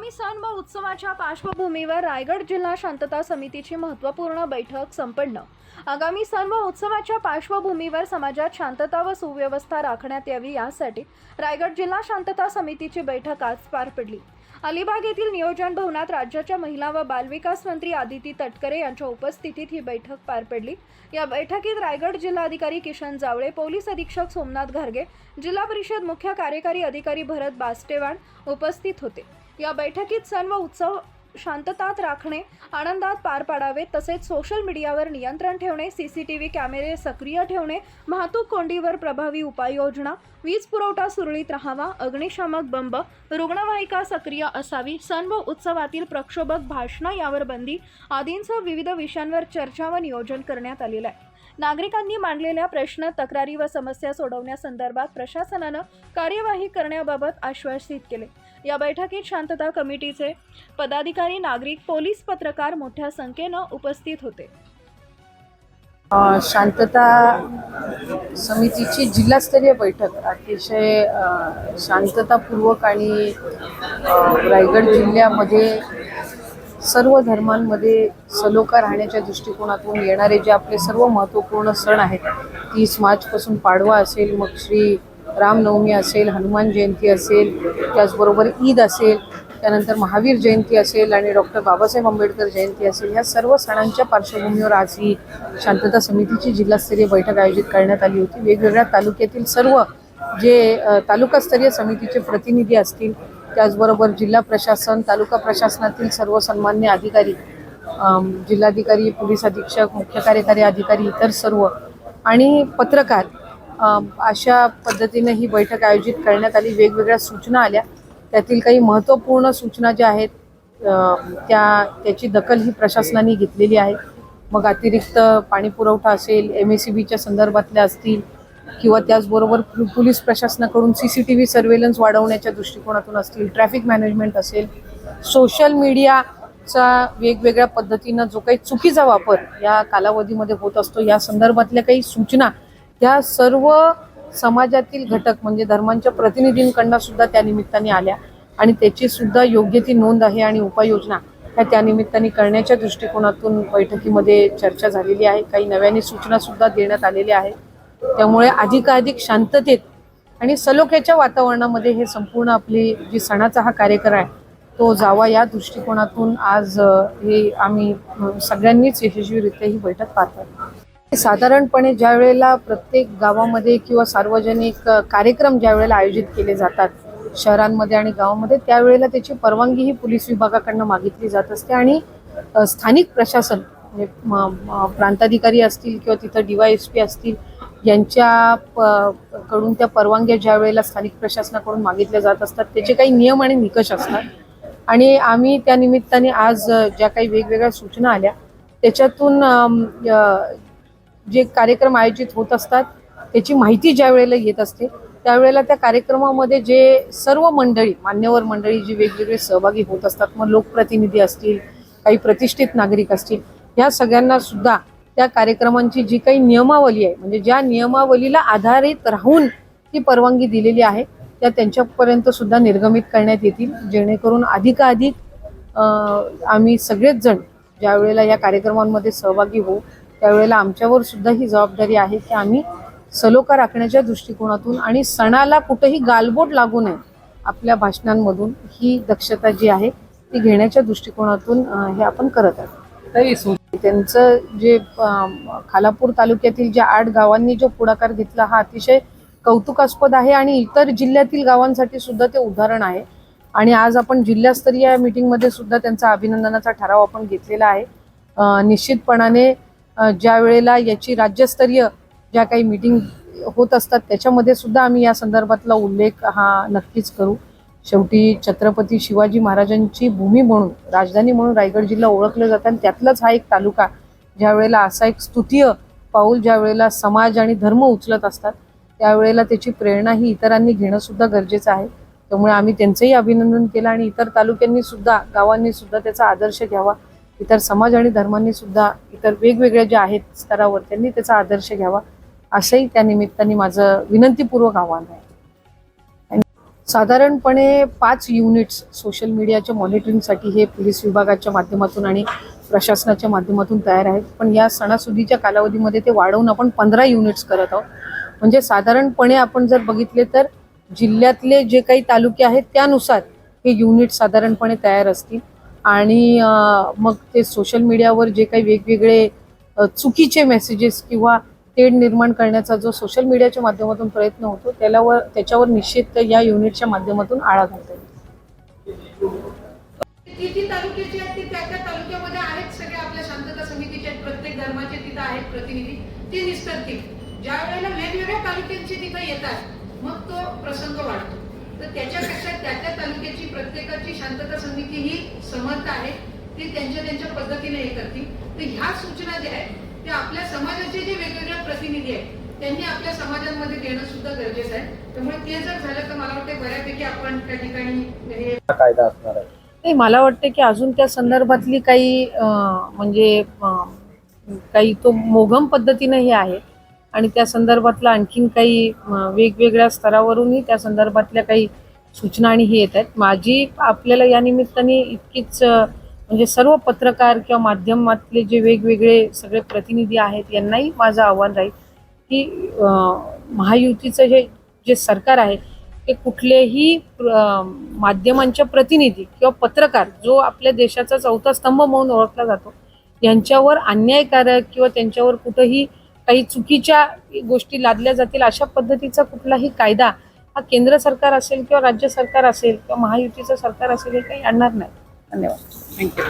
आगामी सण व उत्सवाच्या पार्श्वभूमीवर रायगड जिल्हा शांतता समितीची महत्त्वपूर्ण बैठक संपन्न. आगामी सण व उत्सवाच्या पार्श्वभूमीवर समाजात शांतता व सुव्यवस्था राखण्यात यावी यासाठी रायगड जिल्हा शांतता समितीची बैठक आज पार पडली. अलिबाग येथील नियोजन भवनात राज्याच्या महिला व बालविकास मंत्री आदिती तटकरे यांच्या उपस्थितीत ही बैठक पार पडली. या बैठकीत रायगड जिल्हाधिकारी किशन जावळे पोलीस अधीक्षक सोमनाथ घारगे जिल्हा परिषद मुख्य कार्यकारी अधिकारी भरत बास्टेवाण उपस्थित होते. या बैठकीत सण व उत्सव शांततात राखणे आनंदात पार पाडावे तसेच सोशल मीडियावर नियंत्रण ठेवणे सीसीटीव्ही कॅमेरे सक्रिय ठेवणे वाहतूक कोंडीवर प्रभावी उपाययोजना वीज पुरवठा सुरळीत राहावा अग्निशामक बंब रुग्णवाहिका सक्रिय असावी सण व उत्सवातील प्रक्षोभक भाषणं यावर बंदी आदींसह विविध विषयांवर चर्चा व नियोजन करण्यात आलेलं आहे. नागरिकांनी मांडलेल्या प्रश्न तक्रारी व समस्या सोडवण्यासंदर्भात प्रशासनानं कार्यवाही करण्याबाबत आश्वासित केले. या बैठकीत शांतता कमिटीचे पदाधिकारी नागरिक पोलीस पत्रकार मोठ्या संख्येनं उपस्थित होते. शांतता समितीची जिल्हास्तरीय बैठक अतिशय शांततापूर्वक आणि रायगड जिल्ह्यामध्ये सर्व धर्मांमध्ये सलोखा राहण्याच्या दृष्टिकोनातून येणारे जे आपले सर्व महत्त्वपूर्ण सण आहेत तीस मार्चपासून पाडवा असेल मग श्री रामनवमी असेल हनुमान जयंती असेल त्याचबरोबर ईद असेल त्यानंतर महावीर जयंती असेल आणि डॉक्टर बाबासाहेब आंबेडकर जयंती असेल ह्या सर्व सणांच्या पार्श्वभूमीवर आज ही शांतता समितीची जिल्हास्तरीय बैठक आयोजित करण्यात आली होती. वेगवेगळ्या तालुक्यातील सर्व जे तालुकास्तरीय समितीचे प्रतिनिधी असतील त्याचबरोबर जिल्हा प्रशासन तालुका प्रशासनातील सर्व सन्मान्य अधिकारी जिल्हाधिकारी पोलीस अधीक्षक मुख्य कार्यकारी अधिकारी इतर सर्व आणि पत्रकार अशा पद्धतीने ही बैठक आयोजित करण्यात आली. वेगवेगळ्या सूचना आल्या. त्यातील काही महत्त्वपूर्ण सूचना ज्या आहेत त्या त्याची दखल ही प्रशासनाने घेतलेली आहे. मग अतिरिक्त पाणी पुरवठा असेल एम एस सी बीच्या संदर्भातल्या असतील किंवा त्याचबरोबर पोलीस प्रशासनाकडून C C T V surveillance वाढवण्याच्या दृष्टिकोनातून असतील ट्रॅफिक मॅनेजमेंट असेल सोशल मीडियाचा वेगवेगळ्या पद्धतीनं जो काही चुकीचा वापर या कालावधीमध्ये होत असतो या संदर्भातल्या काही सूचना ह्या सर्व समाजातील घटक म्हणजे धर्मांच्या प्रतिनिधींकडनं सुद्धा त्या निमित्ताने आल्या. आणि त्याची सुद्धा योग्य ती नोंद आहे आणि उपाययोजना ह्या त्या निमित्ताने करण्याच्या दृष्टिकोनातून बैठकीमध्ये चर्चा झालेली आहे. काही नव्याने सूचना सुद्धा देण्यात आलेल्या आहेत. त्यामुळे अधिकाधिक शांततेत आणि सलोख्याच्या वातावरणामध्ये हे संपूर्ण आपली जी सणाचा हा कार्यक्रम आहे तो जावा या दृष्टिकोनातून आज हे आम्ही सगळ्यांनीच यशस्वीरित्या ही बैठक पाहतो साधारणपणे ज्या वेळेला प्रत्येक गावामध्ये किंवा सार्वजनिक कार्यक्रम ज्या वेळेला आयोजित केले जातात शहरांमध्ये आणि गावामध्ये त्यावेळेला त्याची परवानगी ही पोलीस विभागाकडनं मागितली जात असते आणि स्थानिक प्रशासन म्हणजे म- प्रांताधिकारी असतील किंवा तिथं डीवायएसपी असतील यांच्या प- कडून त्या परवानग्या ज्या वेळेला स्थानिक प्रशासनाकडून मागितल्या जात असतात त्याचे काही नियम आणि निकष असतात. आणि आम्ही त्या निमित्ताने आज ज्या काही वेगवेगळ्या सूचना आल्या त्याच्यातून जे कार्यक्रम आयोजित होत असतात त्याची माहिती ज्या वेळेला येत असते त्यावेळेला त्या कार्यक्रमामध्ये जे सर्व मंडळी मान्यवर मंडळी जी वेगवेगळे सहभागी होत असतात मग लोकप्रतिनिधी असतील काही प्रतिष्ठित नागरिक असतील या सगळ्यांना सुद्धा त्या कार्यक्रमांची जी काही नियमावली आहे म्हणजे ज्या नियमावलीला आधारित राहून ती परवानगी दिलेली आहे त्या त्यांच्यापर्यंत सुद्धा निर्गमित करण्यात येतील जेणेकरून अधिकाधिक आम्ही सगळेच जण ज्या वेळेला या कार्यक्रमांमध्ये सहभागी होऊ त्यावेळेला आमच्यावर सुद्धा ही जबाबदारी आहे की आम्ही सलोखा राखण्याच्या दृष्टिकोनातून आणि सणाला कुठेही गालबोट लागू नये आपल्या भाषणांमधून ही दक्षता जी आहे ती घेण्याच्या दृष्टिकोनातून हे आपण करत आहोत. त्यांचं जे खालापूर तालुक्यातील ज्या आठ गावांनी जो पुढाकार घेतला हा अतिशय कौतुकास्पद आहे आणि इतर जिल्ह्यातील गावांसाठी सुद्धा ते उदाहरण आहे. आणि आज आपण जिल्हास्तरीय मीटिंगमध्ये सुद्धा त्यांचा अभिनंदनाचा ठराव आपण घेतलेला आहे. निश्चितपणाने ज्या वेळेला याची राज्यस्तरीय ज्या काही मीटिंग होत असतात त्याच्यामध्ये सुद्धा आम्ही या संदर्भातला उल्लेख हा नक्कीच करू. शेवटी छत्रपती शिवाजी महाराजांची भूमी म्हणून राजधानी म्हणून रायगड जिल्हा ओळखलं जातं आणि त्यातलाच हा एक तालुका ज्या वेळेला असा एक स्तुतीय पाऊल ज्या वेळेला समाज आणि धर्म उचलत असतात त्यावेळेला त्याची प्रेरणा ही इतरांनी घेणं सुद्धा गरजेचं आहे. त्यामुळे आम्ही त्यांचंही अभिनंदन केलं आणि इतर तालुक्यांनी सुद्धा गावांनी सुद्धा त्याचा आदर्श घ्यावा. इतर समाज आणि धर्मांनी सुद्धा इतर वेगवेगळ्या ज्या आहेत स्तरावर त्यांनी त्याचा आदर्श घ्यावा असंही त्या निमित्ताने माझं विनंतीपूर्वक आव्हान आहे. साधारणपणे पाच युनिट्स सोशल मीडियाच्या मॉनिटरिंगसाठी हे पोलीस विभागाच्या माध्यमातून आणि प्रशासनाच्या माध्यमातून तयार आहेत. पण या सणासुदीच्या कालावधीमध्ये ते वाढवून आपण पंधरा युनिट्स करत आहोत. म्हणजे साधारणपणे आपण जर बघितले तर जिल्ह्यातले जे काही तालुके आहेत त्यानुसार हे युनिट साधारणपणे तयार असतील. आणि मग ते सोशल मीडियावर जे काही वेगवेगळे चुकीचे मेसेजेस किंवा तेढ निर्माण करण्याचा जो सोशल मीडियाच्या माध्यमातून प्रयत्न होतो त्याच्यावर त्याच्यावर निश्चित या युनिटच्या माध्यमातून आळा घालता येईल. जी तालुक्याची आहेत ती? त्या त्या तालुक्यामध्ये आहेत सगळे आपल्या शांतता समितीचे प्रत्येक धर्माचे तिथं आहेत प्रतिनिधी. ते ज्या वेळेला वेगवेगळ्या तालुक्यांचे तिथं येतात मग तो प्रसंग वाढतो. त्याच्यापेक्षा त्या त्या तालुक्याची प्रत्येकाची शांतता समिती ही समर्थ आहे. ती त्यांच्या त्यांच्या पद्धतीने हे करतील. तर ह्या सूचना ज्या आहेत त्या आपल्या समाजाचे जे वेगवेगळे प्रतिनिधी आहेत त्यांनी आपल्या समाजांमध्ये देणं सुद्धा गरजेचं आहे. त्यामुळे ते जर झालं तर मला वाटतं बऱ्यापैकी आपण त्या ठिकाणी हे कायदा असणार आहे? नाही मला वाटतं की अजून त्या संदर्भातली काही म्हणजे काही तो मोघम पद्धतीनं हे आहे. आणि त्या संदर्भातला आणखीन काही वेगवेगळ्या स्तरावरूनही त्या संदर्भातल्या काही सूचना आणि हे येत आहेत. माझी आपल्याला या निमित्ताने इतकीच म्हणजे सर्व पत्रकार किंवा माध्यमातले जे वेगवेगळे सगळे प्रतिनिधी आहेत यांनाही माझं आव्हान राहील की महायुतीचं हे जे सरकार आहे ते कुठलेही माध्यमांच्या प्रतिनिधी किंवा पत्रकार जो आपल्या देशाचा चौथा स्तंभ म्हणून ओळखला जातो यांच्यावर अन्यायकारक किंवा त्यांच्यावर कुठंही काही चुकीच्या गोष्टी लादल्या जातील अशा पद्धतीचा कुठलाही कायदा हा केंद्र सरकार असेल किंवा राज्य सरकार असेल किंवा महायुतीचं सरकार असेल हे काही आणणार नाही. धन्यवाद. थँक्यू